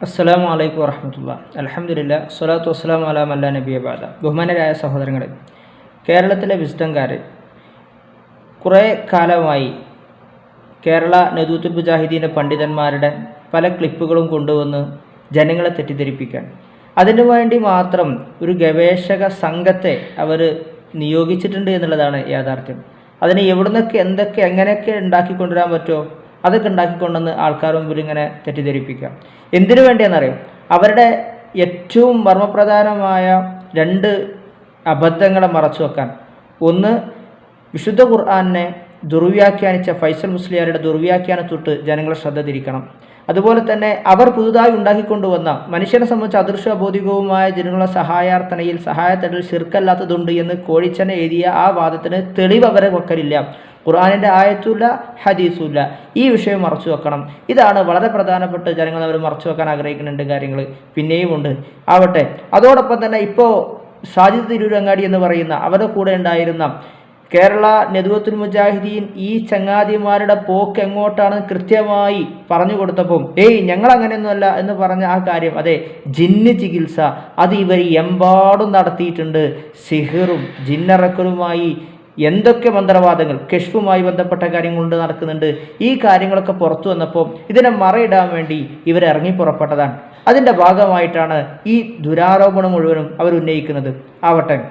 അസ്സലാമു അലൈക്കും വറഹമത്തുള്ള അലഹമുല്ല സ്വലാത്തു വസ്സലാം അലാം അല്ല നബിയ ബാദ ബഹുമാനരായ സഹോദരങ്ങളെ കേരളത്തിലെ വിസ്ഡംകാർ കുറേ കാലമായി കേരള നദൂത്തുൽ മുജാഹിദീന്റെ പണ്ഡിതന്മാരുടെ പല ക്ലിപ്പുകളും കൊണ്ടുവന്ന് ജനങ്ങളെ തെറ്റിദ്ധരിപ്പിക്കാൻ അതിനു വേണ്ടി മാത്രം ഒരു ഗവേഷക സംഘത്തെ അവർ നിയോഗിച്ചിട്ടുണ്ട് എന്നുള്ളതാണ് യാഥാർത്ഥ്യം. അതിന് എവിടുന്നൊക്കെ എന്തൊക്കെ എങ്ങനെയൊക്കെ ഉണ്ടാക്കിക്കൊണ്ടുവരാൻ പറ്റുമോ? അതൊക്കെ ഉണ്ടാക്കിക്കൊണ്ടെന്ന് ആൾക്കാർ മുമ്പിൽ ഇങ്ങനെ തെറ്റിദ്ധരിപ്പിക്കാം എന്തിനു വേണ്ടിയെന്നറിയാം അവരുടെ ഏറ്റവും മർമ്മപ്രധാനമായ രണ്ട് അബദ്ധങ്ങളെ മറച്ചു വെക്കാൻ. ഒന്ന് വിശുദ്ധ ഖുർആാനെ ദുർവ്യാഖ്യാനിച്ച ഫൈസൽ മുസ്ലിയാരുടെ ദുർവ്യാഖ്യാനത്തൊട്ട് ജനങ്ങളെ ശ്രദ്ധ തിരിക്കണം. അതുപോലെ തന്നെ അവർ പുതുതായി ഉണ്ടാക്കിക്കൊണ്ടുവന്ന മനുഷ്യനെ സംബന്ധിച്ച് അദൃശ്യ ബോധികവുമായ ജനങ്ങളുടെ സഹായാർത്ഥനയിൽ സഹായത്തടിൽ ശിർക്കല്ലാത്തതുണ്ട് എന്ന് കോഴിച്ചനെ എഴുതിയ ആ വാദത്തിന് തെളിവ് അവരെ വെക്കലില്ല ഖുർആാനിന്റെ ആയത്തുമില്ല ഹദീസുമില്ല ഈ വിഷയം മറച്ചു വെക്കണം. ഇതാണ് വളരെ പ്രധാനപ്പെട്ട ജനങ്ങൾ അവർ മറച്ചു വെക്കാൻ ആഗ്രഹിക്കുന്നുണ്ട് കാര്യങ്ങൾ. പിന്നെയും ഉണ്ട്. ആവട്ടെ. അതോടൊപ്പം തന്നെ ഇപ്പോൾ സാജിദ് തിരൂരങ്ങാടി എന്ന് പറയുന്ന അവരുടെ കൂടെ ഉണ്ടായിരുന്ന കേരള നെതുവത്തുൽ മുജാഹിദീൻ ഈ ചങ്ങാതിമാരുടെ പോക്ക് എങ്ങോട്ടാണ് കൃത്യമായി പറഞ്ഞു കൊടുത്തപ്പോൾ ഏയ് ഞങ്ങൾ അങ്ങനെയൊന്നുമല്ല എന്ന് പറഞ്ഞ ആ കാര്യം. അതെ ജിന്ന് ചികിത്സ. അത് ഇവർ എമ്പാടും നടത്തിയിട്ടുണ്ട്. സിഹിറും ജിന്നിറക്കലുമായി എന്തൊക്കെ മന്ത്രവാദങ്ങൾ കെഷ്ഫുമായി ബന്ധപ്പെട്ട കാര്യങ്ങൾ കൊണ്ട് നടക്കുന്നുണ്ട് ഈ കാര്യങ്ങളൊക്കെ പുറത്തു വന്നപ്പോൾ ഇതിനെ മറയിടാൻ വേണ്ടി ഇവർ ഇറങ്ങി പുറപ്പെട്ടതാണ്. അതിന്റെ ഭാഗമായിട്ടാണ് ഈ ദുരാരോപണം മുഴുവനും അവർ ഉന്നയിക്കുന്നത്. ആവട്ടെ.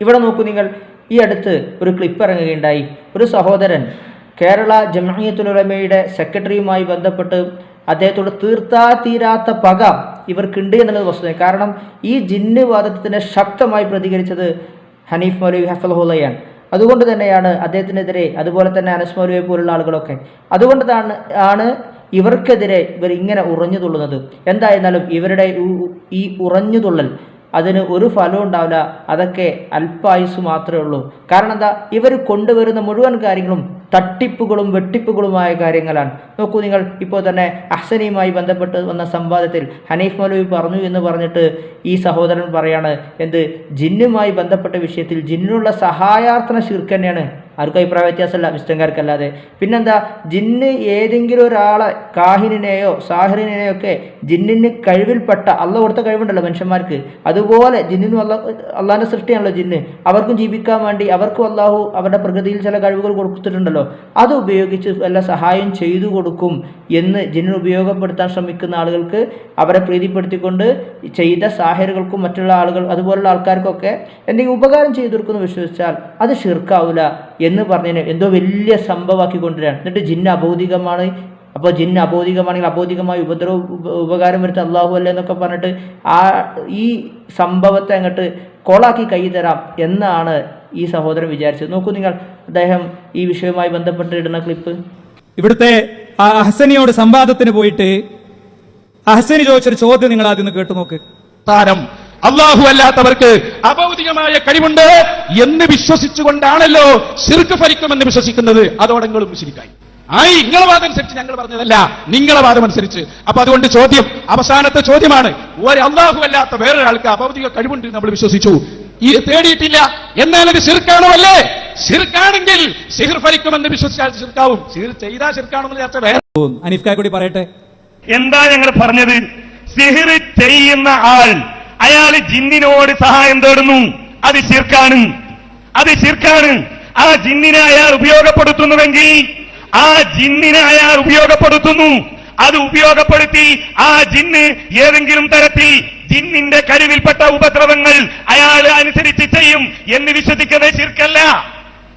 ഇവിടെ നോക്കൂ നിങ്ങൾ ഈ അടുത്ത് ഒരു ക്ലിപ്പ് ഇറങ്ങുകയുണ്ടായി. ഒരു സഹോദരൻ കേരള ജമാഅത്തുലമയുടെ സെക്രട്ടറിയുമായി ബന്ധപ്പെട്ട് അദ്ദേഹത്തോട് തീർത്താ തീരാത്ത പക ഇവർക്കുണ്ട് എന്നുള്ളത് വസ്തുത കാരണം ഈ ജിന്നുവാദത്തിന് ശക്തമായി പ്രതികരിച്ചത് ഹനീഫ് മൗലവി ഹഫൽഹുലയാണ് അതുകൊണ്ട് തന്നെയാണ് അദ്ദേഹത്തിനെതിരെ അതുപോലെ തന്നെ അനസ് മൗലവിയെ പോലുള്ള ആളുകളൊക്കെ. അതുകൊണ്ട് തന്നെ ആണ് ഇവർക്കെതിരെ ഇവർ ഇങ്ങനെ ഉറഞ്ഞു തുള്ളുന്നത്. എന്തായിരുന്നാലും ഇവരുടെ ഈ- ഉറഞ്ഞു തുള്ളൽ അതിന് ഒരു ഫലവും ഉണ്ടാവില്ല. അതൊക്കെ അല്പായുസ് മാത്രമേ ഉള്ളൂ. കാരണം എന്താ? ഇവർ കൊണ്ടുവരുന്ന മുഴുവൻ കാര്യങ്ങളും തട്ടിപ്പുകളും വെട്ടിപ്പുകളുമായ കാര്യങ്ങളാണ്. നോക്കൂ നിങ്ങൾ ഇപ്പോൾ തന്നെ അഹ്സനിയുമായി ബന്ധപ്പെട്ട് വന്ന സംവാദത്തിൽ ഹനീഫ് മൗലവി പറഞ്ഞു എന്ന് പറഞ്ഞിട്ട് ഈ സഹോദരൻ പറയാണ് എന്ത് ജിന്നുമായി ബന്ധപ്പെട്ട വിഷയത്തിൽ ജിന്നിനുള്ള സഹായാർത്ഥന ശിർക്ക് തന്നെയാണ്. ആർക്കും അഭിപ്രായ വ്യത്യാസമല്ല വിസ്തംകാർക്കല്ലാതെ പിന്നെന്താ ജിന്ന് ഏതെങ്കിലും ഒരാളെ കാഹിനെയോ സാഹിറിനെയോ ഒക്കെ ജിന്നിന് കഴിവിൽപ്പെട്ട അള്ള കൊടുത്ത കഴിവുണ്ടല്ലോ മനുഷ്യന്മാർക്ക്. അതുപോലെ ജിന്നിനും അല്ല അള്ളാഹിന്റെ സൃഷ്ടിയാണല്ലോ ജിന്ന്. അവർക്കും ജീവിക്കാൻ വേണ്ടി അവർക്കും അള്ളാഹു അവരുടെ പ്രകൃതിയിൽ ചില കഴിവുകൾ കൊടുത്തിട്ടുണ്ടല്ലോ. അത് ഉപയോഗിച്ച് വല്ല സഹായം ചെയ്തു കൊടുക്കും എന്ന് ജിന്നിന് ഉപയോഗപ്പെടുത്താൻ ശ്രമിക്കുന്ന ആളുകൾക്ക് അവരെ പ്രീതിപ്പെടുത്തിക്കൊണ്ട് ചെയ്ത സാഹിറുകൾക്കും മറ്റുള്ള ആളുകൾ അതുപോലുള്ള ആൾക്കാർക്കൊക്കെ എന്തെങ്കിലും ഉപകാരം ചെയ്തു കൊടുക്കുമെന്ന് വിശ്വസിച്ചാൽ അത് ഷിർക്കാവില്ല എന്ന് പറഞ്ഞതിന് എന്തോ വലിയ സംഭവമാക്കി കൊണ്ടുവരാണ് എന്നിട്ട് ജിന്ന അബൗദികമാണ്. അപ്പോൾ ജിന്ന അബോധികമാണെങ്കിൽ അബോധികമായി ഉപദ്രവ ഉപകാരം വരുത്തുന്ന അള്ളാഹു അല്ല എന്നൊക്കെ പറഞ്ഞിട്ട് ആ ഈ സംഭവത്തെ അങ്ങോട്ട് കൊളാക്കി കൈ തരാം എന്നാണ് ഈ സഹോദരൻ വിചാരിച്ചത്. നോക്കൂ നിങ്ങൾ അദ്ദേഹം ഈ വിഷയവുമായി ബന്ധപ്പെട്ട് ഇടുന്ന ക്ലിപ്പ്. ഇവിടുത്തെ ആ അഹസനിയോട് സംവാദത്തിന് പോയിട്ട് അഹസനി ചോദിച്ചൊരു ചോദ്യം നിങ്ങൾ ആദ്യം കേട്ടു നോക്ക് താരം അള്ളാഹു അല്ലാത്തവർക്ക് അഭൗതികമായ കഴിവുണ്ട് എന്ന് വിശ്വസിച്ചുകൊണ്ടാണല്ലോ ശിർക്ക് ഫലിക്കുമെന്ന് വിശ്വസിക്കുന്നത്. അതോടെങ്ങളും ശരിക്കായി. ആയി നിങ്ങളെ വാദം അനുസരിച്ച് ഞങ്ങൾ പറഞ്ഞതല്ല. നിങ്ങളെ വാദം അനുസരിച്ച്. അപ്പൊ അതുകൊണ്ട് ചോദ്യം അവസാനത്തെ ചോദ്യമാണ്. ഒരു അള്ളാഹു അല്ലാത്ത വേറൊരാൾക്ക് അഭൗതിക കഴിവുണ്ട് നമ്മൾ വിശ്വസിച്ചു. ഈ തേടിയിട്ടില്ല. എന്നാൽ അത് ശിർക്കാണോ അല്ലേ? ശിർക്കാണെങ്കിൽ സിഹിർ ഫലിക്കുമെന്ന് വിശ്വസിച്ചാൽ ശിർക്കാവും. സിഹിർ ചെയ്താൽ ശിർക്കാണെന്ന് ചർച്ച വേറെ അനീഫ് കൂടി പറയട്ടെ. എന്താ ഞങ്ങൾ പറഞ്ഞത്? സിഹിർ ചെയ്യുന്ന ആൾ അയാൾ ജിന്നിനോട് സഹായം തേടുന്നു. അത് ശിർക്കാണ്. അത് ശിർക്കാണ്. ആ ജിന്നിനെ അയാൾ ഉപയോഗപ്പെടുത്തുന്നുവെങ്കിൽ ആ ജിന്നിനെ അയാൾ ഉപയോഗപ്പെടുത്തുന്നു. അത് ഉപയോഗപ്പെടുത്തി ആ ജിന്ന് ഏതെങ്കിലും തരത്തിൽ ജിന്നിന്റെ കരുവിൽപ്പെട്ട ഉപദ്രവങ്ങൾ അയാൾ അനുസരിച്ച് ചെയ്യും എന്ന് വിശ്വസിക്കുന്നത് ശിർക്കല്ല.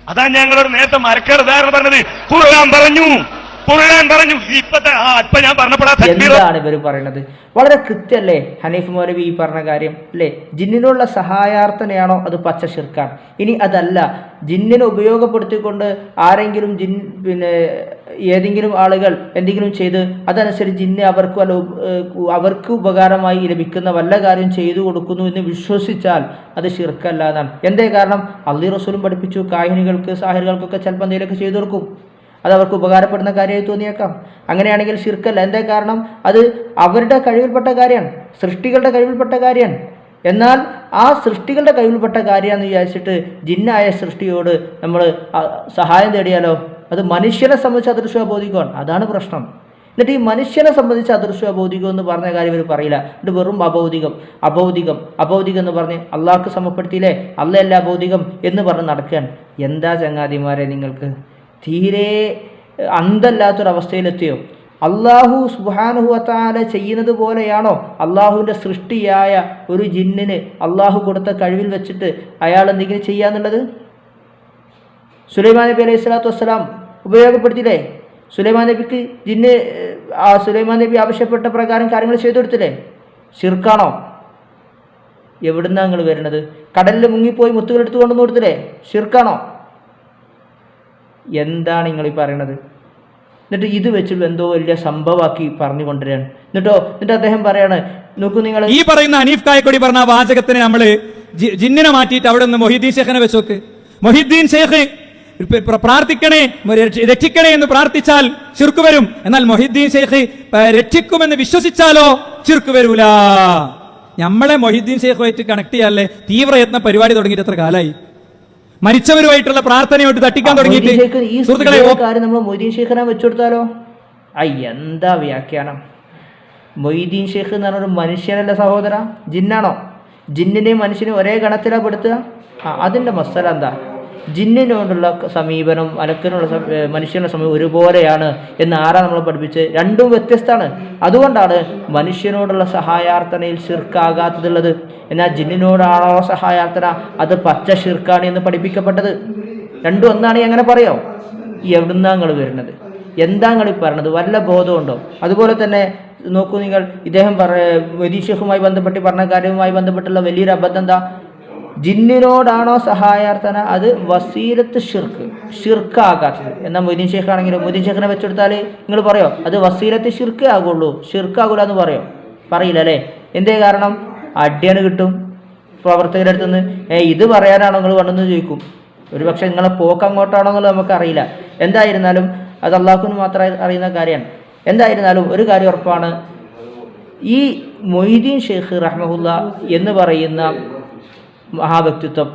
അതാ ഞങ്ങളോട് നേരത്തെ മരക്കാർ ഉദാഹരണം പറഞ്ഞത്. ഖുർആൻ പറഞ്ഞു പറഞ്ഞു ഞാൻ എന്താണ് ഇവർ പറയുന്നത് വളരെ കൃത്യല്ലേ ഹനീഫ് മൗലവി ഈ പറഞ്ഞ കാര്യം? അല്ലേ? ജിന്നിനുള്ള സഹായാർത്ഥനയാണോ അത് പച്ച ഷിർക്കാണ് ഇനി അതല്ല ജിന്നിനെ ഉപയോഗപ്പെടുത്തിക്കൊണ്ട് ആരെങ്കിലും ജിൻ പിന്നെ ഏതെങ്കിലും ആളുകൾ എന്തെങ്കിലും ചെയ്ത് അതനുസരിച്ച് ജിന്ന് അവർക്ക് വല്ല അവർക്ക് ഉപകാരമായി ലഭിക്കുന്ന വല്ല കാര്യം ചെയ്തു കൊടുക്കുന്നു എന്ന് വിശ്വസിച്ചാൽ അത് ഷിർക്കല്ല എന്നാണ്. എന്തേ കാരണം? അള്ളി റസൂലും പഠിപ്പിച്ചു കാഹിനികൾക്ക് സാഹിറുകൾക്കൊക്കെ ചിലപ്പോൾ എന്തെങ്കിലുമൊക്കെ ചെയ്തു കൊടുക്കും. അത് അവർക്ക് ഉപകാരപ്പെടുന്ന കാര്യമായി തോന്നിയേക്കാം. അങ്ങനെയാണെങ്കിൽ ഷിർക്കല്ല എന്താ കാരണം? അത് അവരുടെ കഴിവിൽപ്പെട്ട കാര്യമാണ്. സൃഷ്ടികളുടെ കഴിവിൽപ്പെട്ട കാര്യമാണ്. എന്നാൽ ആ സൃഷ്ടികളുടെ കഴിവിൽപ്പെട്ട കാര്യമാണെന്ന് വിചാരിച്ചിട്ട് ജിന്നായ സൃഷ്ടിയോട് നമ്മൾ സഹായം തേടിയാലോ? അത് മനുഷ്യനെ സംബന്ധിച്ച് അദൃശ്യ ബോധിക്കുകയാണ് അതാണ് പ്രശ്നം. എന്നിട്ട് ഈ മനുഷ്യനെ സംബന്ധിച്ച് അദൃശ്യ ബോധികം എന്ന് പറഞ്ഞ കാര്യം ഇവർ പറയില്ല. എന്നിട്ട് വെറും അഭൗതികം അഭൗതികം അഭൗതികം എന്ന് പറഞ്ഞ് അള്ളാഹ്ക്ക് സമപ്പെടുത്തിയില്ലേ അല്ലല്ല അബൗദികം എന്ന് പറഞ്ഞ് നടക്കുകയാണ്. എന്താ ചങ്ങാതിമാരെ നിങ്ങൾക്ക്? തീരെ അന്തല്ലാത്തൊരവസ്ഥയിലെത്തിയോ? അള്ളാഹു സുബാനുഹുവത്താല ചെയ്യുന്നത് പോലെയാണോ അള്ളാഹുവിന്റെ സൃഷ്ടിയായ ഒരു ജിന്നിന് അള്ളാഹു കൊടുത്ത കഴിവിൽ വെച്ചിട്ട് അയാൾ എന്തെങ്കിലും ചെയ്യാന്നുള്ളത്? സുലൈമാൻ നബി അലൈഹി സ്വലാത്തു വസ്സലാം ഉപയോഗപ്പെടുത്തിയില്ലേ? സുലൈമാൻ നബിക്ക് ജിന്ന് ആ സുലൈമാൻ നബി ആവശ്യപ്പെട്ട പ്രകാരം കാര്യങ്ങൾ ചെയ്തു കൊടുത്തില്ലേ? ഷിർക്കാണോ എവിടുന്നാണ് നിങ്ങൾ വരുന്നത്? കടലിൽ മുങ്ങിപ്പോയി മുത്തുകൾ എടുത്തു കൊണ്ടുവന്ന് കൊടുത്തില്ലേ? ഷിർക്കാണോ എന്താണ് നിങ്ങൾ ഈ പറയണത്? എന്നിട്ട് ഇത് വെച്ചിട്ട് എന്തോ വലിയ സംഭവമാക്കി പറഞ്ഞു കൊണ്ടുവരാണ് എന്നിട്ടോ എന്നിട്ട് അദ്ദേഹം പറയാണ് നോക്കൂ നിങ്ങൾ ഈ പറയുന്ന അനീഫ് കായക്കൊടി പറഞ്ഞ വാചകത്തിന് നമ്മൾ ജിന്നിനെ മാറ്റിയിട്ട് അവിടെ നിന്ന് മൊഹിദ്ദീൻ ഷേഖിനെ വെച്ച് നോക്ക്. മൊഹിദ്ദീൻ ഷേഖ് പ്ര- പ്ര- പ്രാർത്ഥിക്കണേ രക്ഷിക്കണേ എന്ന് പ്രാർത്ഥിച്ചാൽ ചിർക്ക് വരും. എന്നാൽ മൊഹിദ്ദീൻ ഏ, രക്ഷിക്കുമെന്ന് വിശ്വസിച്ചാലോ? ചിർക്ക് വരൂല. നമ്മളെ മൊഹിദ്ദീൻ ഷേഖുമായിട്ട് കണക്ട് ചെയ്യാല്ലേ? തീവ്രയത്ന പരിപാടി തുടങ്ങിയിട്ട് എത്ര കാലായി? മരിച്ചവരുമായിട്ടുള്ള പ്രാർത്ഥനയോട്ട് തട്ടിക്കാൻ തുടങ്ങിയിട്ട് ഈ സുഹൃത്തുക്കളെ കാര്യം നമ്മൾ മൊയ്തീൻ വെച്ചുകൊടുത്താലോ? ഐ എന്താ വ്യാഖ്യാനം? മൊയ്തീൻ ഷേഖ് എന്ന് പറഞ്ഞൊരു മനുഷ്യനല്ല സഹോദര? ജിന്നാണോ? ജിന്നിനെയും മനുഷ്യനെയും ഒരേ ഗണത്തിലാണ് പെടുത്തുക? ആ അതിന്റെ മസല എന്താ? ജിന്നിനോടുള്ള സമീപനം അലക്കിനുള്ള മനുഷ്യനുള്ള സമീപം ഒരുപോലെയാണ് എന്ന് ആരാ നമ്മൾ പഠിപ്പിച്ച് രണ്ടും വ്യത്യസ്തമാണ്. അതുകൊണ്ടാണ് മനുഷ്യനോടുള്ള സഹായാർത്ഥനയിൽ ശിർക്കാകാത്തതുള്ളത്. എന്നാൽ ജിന്നിനോടാണോ സഹായാർത്ഥന? അത് പച്ച ശിർക്കാണ് എന്ന് പഠിപ്പിക്കപ്പെട്ടത്. രണ്ടും ഒന്നാണ് എങ്ങനെ പറയാം? എവിടുന്നാ നിങ്ങൾ വരുന്നത്? എന്താ നിങ്ങൾ പറയണത്? വല്ല ബോധമുണ്ടോ അതുപോലെ തന്നെ നോക്കൂ നിങ്ങൾ ഇദ്ദേഹം പറ വരീഷുമായി ബന്ധപ്പെട്ട് പറഞ്ഞ കാര്യവുമായി ബന്ധപ്പെട്ടുള്ള വലിയൊരു അബദ്ധം എന്താ? ജിന്നിനോടാണോ സഹായാർത്ഥന? അത് വസീലത്ത് ഷിർക്ക് ഷിർക്കാകാത്തത്. എന്നാൽ മൊയ്തീൻ ഷേഖ് ആണെങ്കിലും മൊയ്തീൻ വെച്ചെടുത്താൽ നിങ്ങൾ പറയോ? അത് വസീലത്ത് ഷിർക്ക് ആകുള്ളൂ ഷിർക്കാകൂല എന്ന് പറയോ? പറയില്ല അല്ലേ? എന്തേ കാരണം? അടിയാണ് കിട്ടും പ്രവർത്തകരുടെ അടുത്ത് നിന്ന് ഏ ഇത് പറയാനാണോ നിങ്ങൾ വേണമെന്ന് ചോദിക്കും. ഒരു പക്ഷേ നിങ്ങളെ പോക്ക് അങ്ങോട്ടാണോ എന്നുള്ളത് നമുക്കറിയില്ല. എന്തായിരുന്നാലും അത് അള്ളാഹുവിന് മാത്രം അറിയുന്ന കാര്യമാണ്. എന്തായിരുന്നാലും ഒരു കാര്യം ഉറപ്പാണ്. ഈ മൊയ്തീൻ ഷെയ്ഖ് റഹ്മഹുല്ല എന്ന് പറയുന്ന മഹാവ്യക്തിത്വം.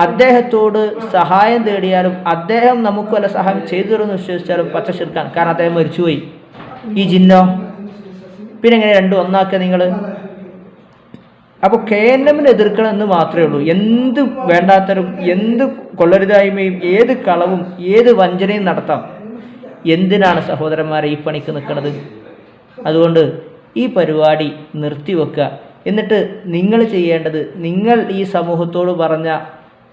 അദ്ദേഹത്തോട് സഹായം തേടിയാലും അദ്ദേഹം നമുക്ക് വല്ല സഹായം ചെയ്തു തരുമെന്ന് വിശ്വസിച്ചാലും പച്ച ശിർക്കാൻ കാരണം അദ്ദേഹം മരിച്ചുപോയി. ഈ ജിന്നോ പിന്നെ എങ്ങനെ രണ്ടും ഒന്നാക്കുക നിങ്ങൾ അപ്പോൾ കെ എൻ എമ്മിനെ എതിർക്കണം എന്ന് മാത്രമേ ഉള്ളൂ. എന്ത് വേണ്ടാത്തരും എന്ത് കൊള്ളരുതായ്മയും ഏത് കളവും ഏത് വഞ്ചനയും നടത്താം. എന്തിനാണ് സഹോദരന്മാരെ ഈ പണിക്ക് നിൽക്കുന്നത്? അതുകൊണ്ട് ഈ പരിപാടി നിർത്തിവെക്കുക. എന്നിട്ട് നിങ്ങൾ ചെയ്യേണ്ടത് നിങ്ങൾ ഈ സമൂഹത്തോട് പറഞ്ഞ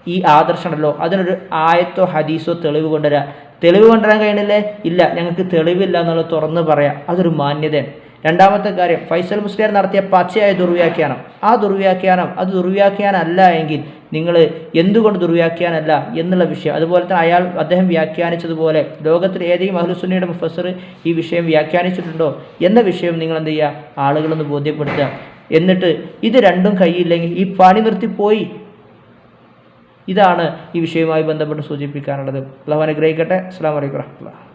ഈ ആദർശമുണ്ടല്ലോ അതിനൊരു ആയത്തോ ഹദീസോ തെളിവ് കൊണ്ടുവരാം. തെളിവ് കൊണ്ടുവരാൻ കഴിയണില്ലേ ഇല്ല. ഞങ്ങൾക്ക് തെളിവില്ല എന്നുള്ളത് തുറന്ന് പറയാം. അതൊരു മാന്യതയാണ്. രണ്ടാമത്തെ കാര്യം ഫൈസൽ മുസ്ലിയാർ നടത്തിയ പച്ചയായ ദുർവ്യാഖ്യാനം. ആ ദുർവ്യാഖ്യാനം അത് ദുർവ്യാഖ്യാനമല്ല എങ്കിൽ നിങ്ങൾ എന്തുകൊണ്ട് ദുർവ്യാഖ്യാനമല്ല എന്നുള്ള വിഷയം. അതുപോലെ തന്നെ അയാൾ അദ്ദേഹം വ്യാഖ്യാനിച്ചതുപോലെ ലോകത്തിൽ ഏതെങ്കിലും അഹ്ലുസുന്നയുടെ മുഫസർ ഈ വിഷയം വ്യാഖ്യാനിച്ചിട്ടുണ്ടോ എന്ന വിഷയം നിങ്ങൾ എന്ത് ചെയ്യുക? ആളുകളൊന്ന് ബോധ്യപ്പെടുത്തുക. എന്നിട്ട് ഇത് രണ്ടും കയ്യില്ലെങ്കിൽ ഈ പണി നിർത്തിപ്പോയി. ഇതാണ് ഈ വിഷയവുമായി ബന്ധപ്പെട്ട് സൂചിപ്പിക്കാനുള്ളത്. അള്ളാഹു അനുഗ്രഹിക്കട്ടെ. അസ്സാം വലൈക്കും വറഹ്മത്തുള്ളാഹി